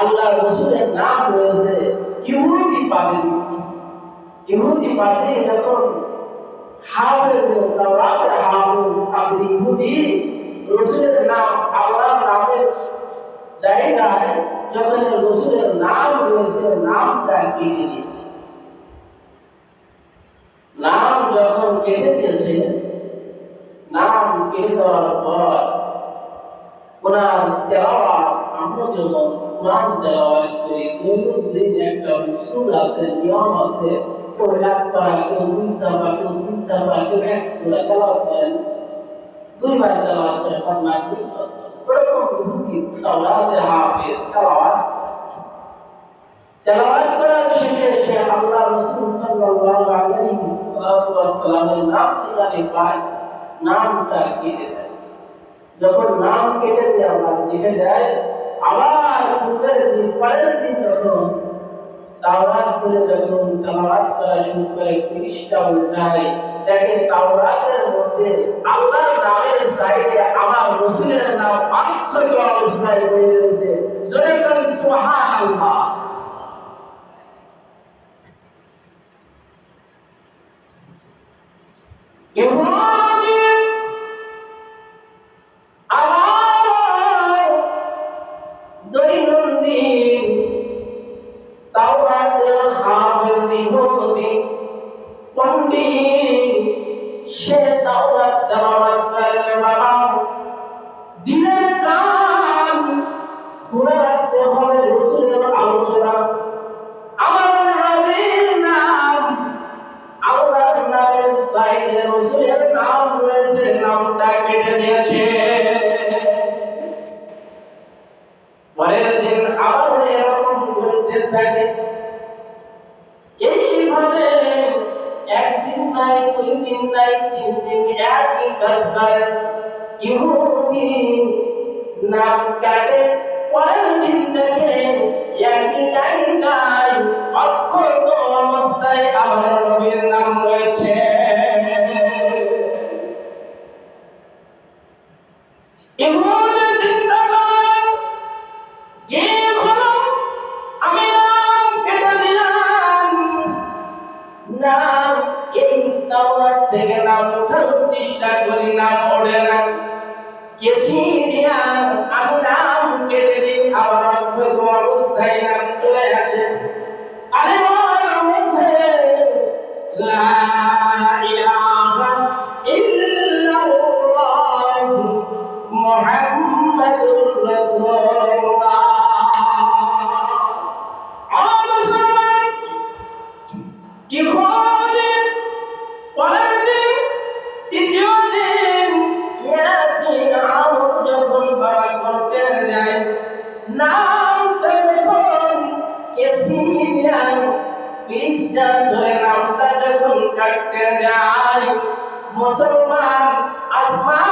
আল্লাহ রাসূলের নাম রয়েছে ইহুদি পাদ্রী ইহুদি পাদ্রী যখন হাফেজ তাওরাতের হাফেজ পাদ্রী ইহুদি রাসূলের নাম আল্লাহর নামের জায়গায় যখন রসুলের নাম রয়েছে নামটা কেটে দিয়েছে নাম যখন কেটে দিয়েছে কেটে দেওয়ার পর ওনার তেলাওয়াত, আমরা কোরআন তেলাওয়াত করি দৈনন্দিন একটা উসুল আছে, নিয়ম আছে কেউ এক পারা কেউ দুই চাপা কেউ তিন চাপা কেউ এক সুরা তেলাওয়াত করেন। দুইবার তেলাওয়াত করে কি? ওরকম রুটি তাওরাতের হাফেজ, তেলাওয়াত। শেষে সে আল্লাহ রাসূল সাল্লাল্লাহু আলাইহি ওয়াসাল্লামের নাম এখানে পায় নামটা কেটে দেয় যখন নাম কেটে দেয় আবার কেটে দেয় আবার পূর্বের দিন পরের দিন যখন তাওরাত করে যখন তেলাওয়াত করা শুরু করে পৃষ্ঠা উল্টায় দেখেন তাওরাতের মধ্যে আল্লাহর নামের সাইডে আমার রসুলের নাম অক্ষত অবস্থায় হয়ে রয়েছে জোরে বলেন সুবহানাল্লাহ ইহুদি দৈনন্দিন তাওরাতের হাফেজ ইহুদি পণ্ডিত সে তাওরাত তেলাওয়াত করে থাকে। এইভাবে একদিন নাই দুই দিন নাই তিন দিন একই কাজ করে ইহুদি নাম কাটে কয়েকদিন দিন থেকে একই জায়গায় অক্ষত অবস্থায় আমার থেকে নাম ওঠানোর চেষ্টা করি নাম ওঠে না। কেছি দিয়া আমি নাম কেটে দিই আবার অদ্ভুত অবস্থায় নাম চলে আসে। আরে মধ্যে লা ইলাহা আমার যায় মুসলমান আসমান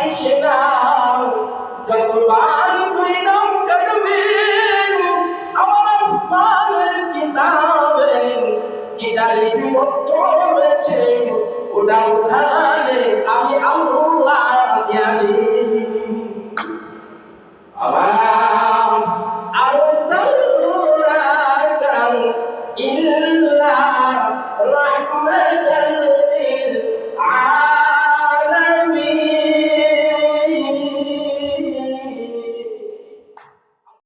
পারিস না যতবার তুই নাম কাটবে আমার আসমানের কিতাবে কি লিপিবদ্ধ হয়েছে ওটা উঠানে